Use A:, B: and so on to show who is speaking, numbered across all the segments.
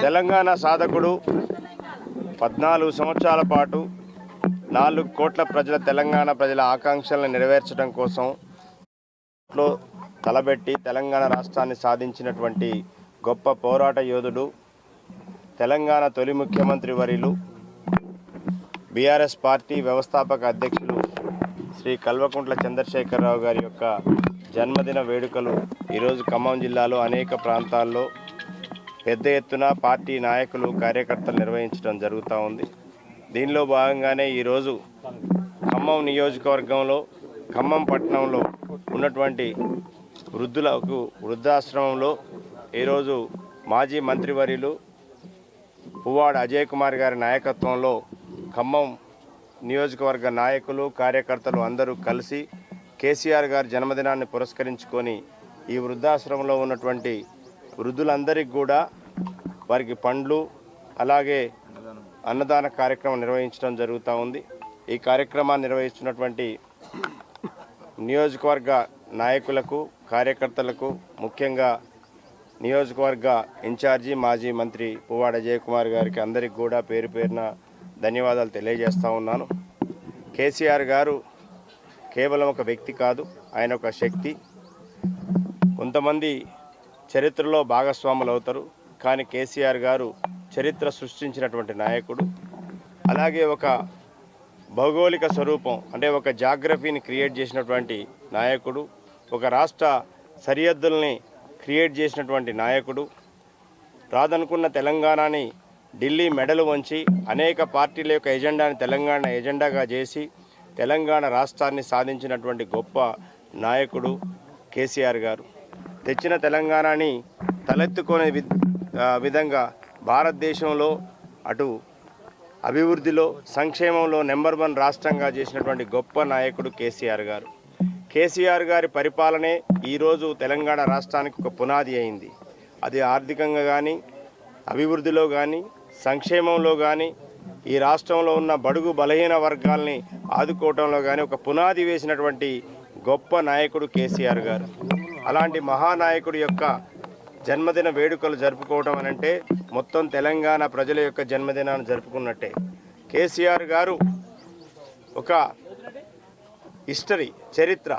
A: తెలంగాణ సాధకుడు పద్నాలుగు సంవత్సరాల పాటు నాలుగు కోట్ల ప్రజల తెలంగాణ ప్రజల ఆకాంక్షలను నెరవేర్చడం కోసం లో తలబెట్టి తెలంగాణ రాష్ట్రాన్ని సాధించినటువంటి గొప్ప పోరాట యోధుడు తెలంగాణ తొలి ముఖ్యమంత్రి వర్యులు బీఆర్ఎస్ పార్టీ వ్యవస్థాపక అధ్యక్షులు శ్రీ కల్వకుంట్ల చంద్రశేఖరరావు గారి యొక్క జన్మదిన వేడుకలు ఈరోజు ఖమ్మం జిల్లాలో అనేక ప్రాంతాల్లో పెద్ద ఎత్తున పార్టీ నాయకులు కార్యకర్తలు నిర్వహించడం జరుగుతూ ఉంది. దీనిలో భాగంగానే ఈరోజు ఖమ్మం నియోజకవర్గంలో ఖమ్మం పట్టణంలో ఉన్నటువంటి వృద్ధులకు వృద్ధాశ్రమంలో ఈరోజు మాజీ మంత్రివర్యులు పువ్వాడ అజయ్ కుమార్ గారి నాయకత్వంలో ఖమ్మం నియోజకవర్గ నాయకులు కార్యకర్తలు అందరూ కలిసి కేసీఆర్ గారి జన్మదినాన్ని పురస్కరించుకొని ఈ వృద్ధాశ్రమంలో ఉన్నటువంటి వృద్ధులందరికీ కూడా వారికి పండ్లు అలాగే అన్నదాన కార్యక్రమం నిర్వహించడం జరుగుతూ ఉంది. ఈ కార్యక్రమాన్ని నిర్వహిస్తున్నటువంటి నియోజకవర్గ నాయకులకు కార్యకర్తలకు ముఖ్యంగా నియోజకవర్గ ఇన్ఛార్జి మాజీ మంత్రి పువ్వాడ జయకుమార్ గారికి అందరికి కూడా పేరు పేరున ధన్యవాదాలు తెలియజేస్తూ ఉన్నాను. కేసీఆర్ గారు కేవలం ఒక వ్యక్తి కాదు ఆయన ఒక శక్తి. కొంతమంది చరిత్రలో భాగస్వాములు అవుతారు. కానీ కేసీఆర్ గారు చరిత్ర సృష్టించినటువంటి నాయకుడు. అలాగే ఒక భౌగోళిక స్వరూపం అంటే ఒక జాగ్రఫీని క్రియేట్ చేసినటువంటి నాయకుడు. ఒక రాష్ట్ర సరిహద్దుల్ని క్రియేట్ చేసినటువంటి నాయకుడు. రాదనుకున్న తెలంగాణని ఢిల్లీ మెడలు వంచి అనేక పార్టీల యొక్క ఎజెండాని తెలంగాణ ఎజెండాగా చేసి తెలంగాణ రాష్ట్రాన్ని సాధించినటువంటి గొప్ప నాయకుడు కేసీఆర్ గారు. తెచ్చిన తెలంగాణని తలెత్తుకునే వి విధంగా భారతదేశంలో అటు అభివృద్ధిలో సంక్షేమంలో నెంబర్ వన్ రాష్ట్రంగా చేసినటువంటి గొప్ప నాయకుడు కేసీఆర్ గారు. కేసీఆర్ గారి పరిపాలనే ఈరోజు తెలంగాణ రాష్ట్రానికి ఒక పునాది అయింది. అది ఆర్థికంగా కానీ అభివృద్ధిలో కానీ సంక్షేమంలో కానీ ఈ రాష్ట్రంలో ఉన్న బడుగు బలహీన వర్గాల్ని ఆదుకోవటంలో కానీ ఒక పునాది వేసినటువంటి గొప్ప నాయకుడు కేసీఆర్ గారు. అలాంటి మహానాయకుడి యొక్క జన్మదిన వేడుకలు జరుపుకోవడం అని అంటే మొత్తం తెలంగాణ ప్రజల యొక్క జన్మదినాన్ని జరుపుకున్నట్టే. కేసీఆర్ గారు ఒక హిస్టరీ చరిత్ర.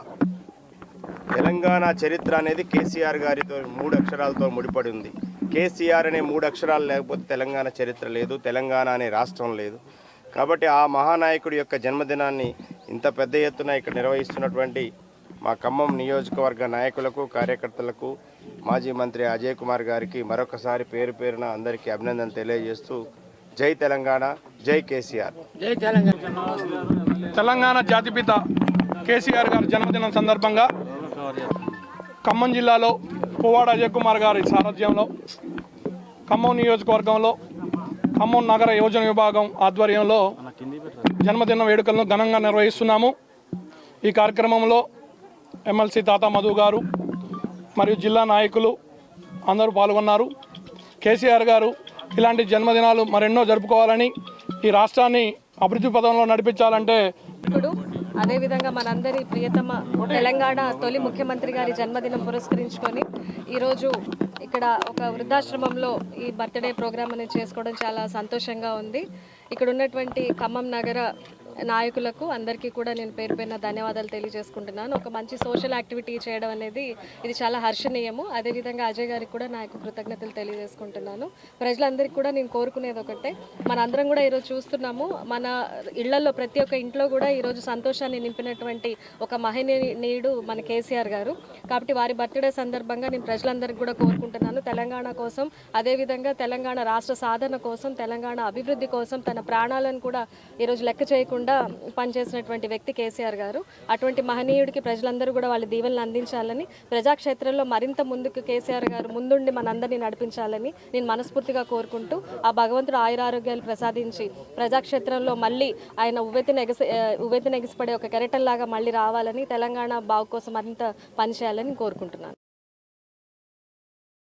A: తెలంగాణ చరిత్ర అనేది కేసీఆర్ గారితో మూడు అక్షరాలతో ముడిపడి ఉంది. కేసీఆర్ అనే మూడు అక్షరాలు లేకపోతే తెలంగాణ చరిత్ర లేదు తెలంగాణ అనే రాష్ట్రం లేదు. కాబట్టి ఆ మహానాయకుడి యొక్క జన్మదినాన్ని ఇంత పెద్ద ఎత్తున ఇక్కడ నిర్వహిస్తున్నటువంటి మా ఖమ్మం నియోజకవర్గ నాయకులకు కార్యకర్తలకు మాజీ మంత్రి అజయ్ కుమార్ గారికి మరొకసారి పేరు పేరున అందరికీ అభినందన తెలియజేస్తూ జై తెలంగాణ జై కేసీఆర్.
B: తెలంగాణ జాతిపిత కేసీఆర్ గారి జన్మదినం సందర్భంగా ఖమ్మం జిల్లాలో పువ్వాడ అజయ్ కుమార్ గారి సారథ్యంలో ఖమ్మం నియోజకవర్గంలో ఖమ్మం నగర యోజన విభాగం ఆధ్వర్యంలో జన్మదిన వేడుకలను ఘనంగా నిర్వహిస్తున్నాము. ఈ కార్యక్రమంలో ఎమ్మెల్సీ తాత మధు గారు మరియు జిల్లా నాయకులు అందరూ పాల్గొన్నారు. కేసీఆర్ గారు ఇలాంటి జన్మదినాలు మరెన్నో జరుపుకోవాలని ఈ రాష్ట్రాన్ని అభివృద్ధి పదంలో నడిపించాలంటే
C: ఇప్పుడు అదేవిధంగా మనందరి ప్రియతమ తెలంగాణ తొలి ముఖ్యమంత్రి గారి జన్మదినం పురస్కరించుకొని ఈరోజు ఇక్కడ ఒక వృద్ధాశ్రమంలో ఈ బర్త్డే ప్రోగ్రామ్ అనేది చేసుకోవడం చాలా సంతోషంగా ఉంది. ఇక్కడ ఉన్నటువంటి ఖమ్మం నగర నాయకులకు అందరికీ కూడా నేను పేరు పైన ధన్యవాదాలు తెలియజేసుకుంటున్నాను. ఒక మంచి సోషల్ యాక్టివిటీ చేయడం అనేది ఇది చాలా హర్షణీయము. అదేవిధంగా అజయ్ గారికి కూడా నా యొక్క కృతజ్ఞతలు తెలియజేసుకుంటున్నాను. ప్రజలందరికీ కూడా నేను కోరుకునేది ఒకటే మనందరం కూడా ఈరోజు చూస్తున్నాము. మన ఇళ్ళలో ప్రతి ఒక్క ఇంట్లో కూడా ఈరోజు సంతోషాన్ని నింపినటువంటి ఒక మహనీయుడు మన కేసీఆర్ గారు. కాబట్టి వారి బర్త్డే సందర్భంగా నేను ప్రజలందరికీ కూడా కోరుకుంటున్నాను. తెలంగాణ కోసం అదేవిధంగా తెలంగాణ రాష్ట్ర సాధన కోసం తెలంగాణ అభివృద్ధి కోసం తన ప్రాణాలను కూడా ఈరోజు లెక్క చేయకుండా పనిచేసినటువంటి వ్యక్తి కేసీఆర్ గారు. అటువంటి మహనీయుడికి ప్రజలందరూ కూడా వాళ్ళ దీవెనలు అందించాలని ప్రజాక్షేత్రంలో మరింత ముందుకు కేసీఆర్ గారు ముందుండి మనందరినీ నడిపించాలని నేను మనస్ఫూర్తిగా కోరుకుంటూ ఆ భగవంతుడు ఆయురారోగ్యాలు ప్రసాదించి ప్రజాక్షేత్రంలో మళ్ళీ ఆయన ఉవ్వెత్తిన ఎగసి ఆ, ఉవ్వెత్తిన ఒక కెరటంలాగా మళ్ళీ రావాలని తెలంగాణ బాగు కోసం మరింత పనిచేయాలని కోరుకుంటున్నాను.